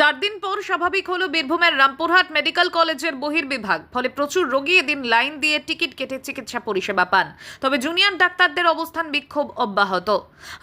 চার দিন পর স্বাভাবিক হলো বীরভূমের রামপুরহাট মেডিকেল কলেজের বহির্বিভাগ। ফলে প্রচুর রোগী এদিন লাইন দিয়ে টিকিট কেটে চিকিৎসা পরিষেবা পান। তবে জুনিয়র ডাক্তারদের অবস্থান বিক্ষোভ অব্যাহত।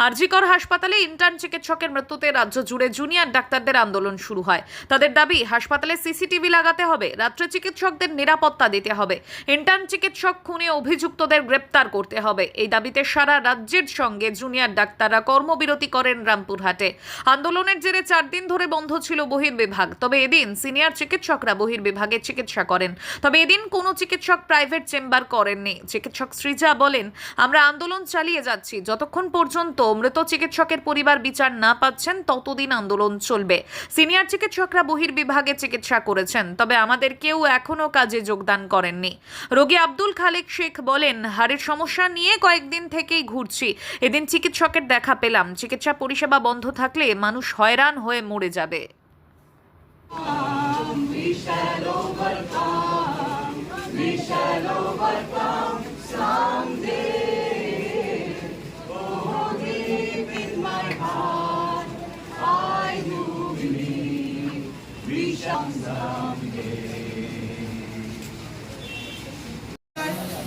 আরজিকর হাসপাতালে ইন্টার্ন চিকিৎসকের মৃত্যুতে রাজ্য জুড়ে জুনিয়র ডাক্তারদের আন্দোলন শুরু হয়। তাদের দাবি, হাসপাতালে সিসিটিভি লাগাতে হবে, রাত্রে চিকিৎসকদের নিরাপত্তা দিতে হবে। ইন্টার্ন চিকিৎসক খুনে অভিযুক্তদের গ্রেপ্তার করতে হবে। এই দাবিতে সারা রাজ্যের সঙ্গে জুনিয়র ডাক্তাররা কর্মবিরতি করেন রামপুরহাটে। আন্দোলনের জেরে চার দিন ধরে বন্ধ ছিল বহির্বিভাগ। তবে এদিন সিনিয়র চিকিৎসকরা বহির্বিভাগে চিকিৎসা করেন। তবে এদিন কোনো চিকিৎসক প্রাইভেট চেম্বার করেননি। চিকিৎসক সৃজা বলেন, আমরা আন্দোলন চালিয়ে যাচ্ছি। যতক্ষণ পর্যন্ত মৃত চিকিৎসকের পরিবার বিচার না পাচ্ছেন, ততদিন আন্দোলন চলবে। সিনিয়র চিকিৎসকরা বহির্বিভাগে চিকিৎসা করেছেন, তবে আমাদের কেউ এখনও কাজে যোগদান করেননি। রোগী আব্দুল খালেক শেখ বলেন, হাড়ের সমস্যা নিয়ে কয়েকদিন থেকেই ঘুরছি। এদিন চিকিৎসকের দেখা পেলাম। চিকিৎসা পরিষেবা বন্ধ থাকলে মানুষ হয়রান হয়ে মরে যাবে।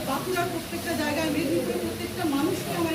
বাঁকুড়ার প্রত্যেকটা জায়গায় প্রত্যেকটা মানুষকে আমার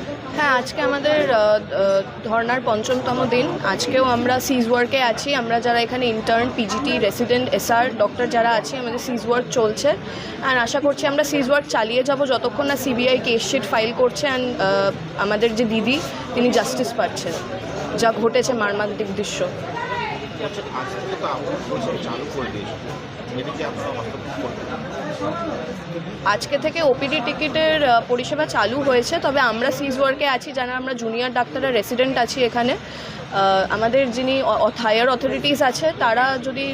হ্যাঁ আজকে আমাদের ধর্নার পঞ্চমতম দিন। আজকেও আমরা সিজ ওয়ার্কে আছি। আমরা যারা এখানে intern PGT resident SR doctor যারা আছি, আমাদের সিজ ওয়ার্ক চলছে। অ্যান্ড আশা করছি আমরা সিজ ওয়ার্ক চালিয়ে যাব যতক্ষণ না সিবিআই কেস শিট ফাইল করছে অ্যান্ড আমাদের যে দিদি, তিনি জাস্টিস পাচ্ছেন। যা ঘটেছে মারমান্তিক দৃশ্য। আপনার চালু করে আজকে থেকে ওপিডি টিকিটের পরিষেবা চালু হয়েছে, তবে আমরা সিজ ওয়ার্কে আছি, যারা আমরা জুনিয়র ডাক্তাররা রেসিডেন্ট আছি এখানে। আমাদের যিনি হায়ার অথরিটিস আছে, তারা যদি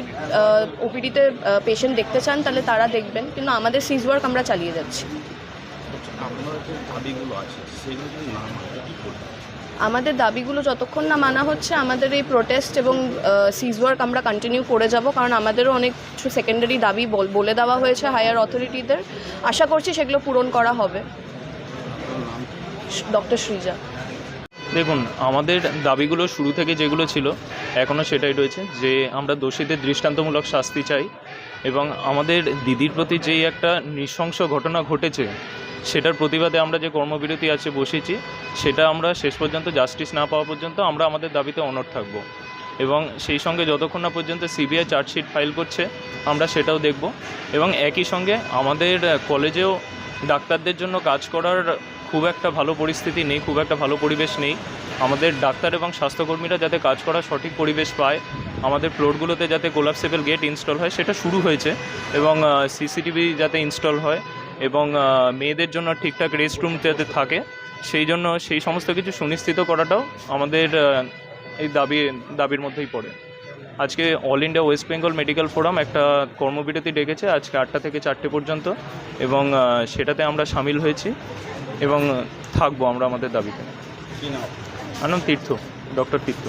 ওপিডিতে পেশেন্ট দেখতে চান, তাহলে তারা দেখবেন। কিন্তু আমাদের সিজ ওয়ার্ক আমরা চালিয়ে যাচ্ছি। আমাদের দাবিগুলো যতক্ষণ না মানা হচ্ছে, আমাদের এই প্রোটেস্ট এবং সিজ ওয়ার্ক আমরা কন্টিনিউ করে যাব, কারণ আমাদেরও অনেক কিছু সেকেন্ডারি দাবি বল- দেওয়া হয়েছে হায়ার অথরিটিদের আশা করছি সেগুলো পূরণ করা হবে? ডক্টর সৃজা দেখুন, আমাদের দাবিগুলো শুরু থেকে যেগুলো ছিল এখনও সেটাই রয়েছে যে আমরা দোষীদের দৃষ্টান্তমূলক শাস্তি চাই এবং আমাদের দিদির প্রতি যেই একটা নৃশংস ঘটনা ঘটেছে সেটার প্রতিবাদে আমরা যে কর্মবিরতি আছে বসেছি, সেটা আমরা শেষ পর্যন্ত জাস্টিস না পাওয়া পর্যন্ত আমরা আমাদের দাবিতে অনড় থাকব। এবং সেই সঙ্গে যতক্ষণ না পর্যন্ত সিবিআই চার্জশিট ফাইল করছে, আমরা সেটাও দেখব। এবং একই সঙ্গে আমাদের কলেজেও ডাক্তারদের জন্য কাজ করার খুব একটা ভালো পরিস্থিতি নেই, খুব একটা ভালো পরিবেশ নেই। আমাদের ডাক্তার এবং স্বাস্থ্যকর্মীরা যাতে কাজ করার সঠিক পরিবেশ পায় আমাদের ফ্লোরগুলোতে যাতে গোলাপ কোলাপসেবল গেট ইনস্টল হয় সেটা শুরু হয়েছে এবং সিসিটিভি যাতে ইনস্টল হয় এবং মেয়েদের জন্য ঠিকঠাক রেস্ট রুম যাতে থাকে সেই জন্য সেই সমস্ত কিছু সুনিশ্চিত করাটাও আমাদের এই দাবি দাবির মধ্যেই পড়ে। আজকে all India West Bengal medical forum একটা কর্মবিরতি ডেকেছে আজকে আটটা থেকে চারটে পর্যন্ত এবং সেটাতে আমরা সামিল হয়েছি এবং থাকব আমরা আমাদের দাবিতে। নাম তীর্থ ডক্টর তীর্থ।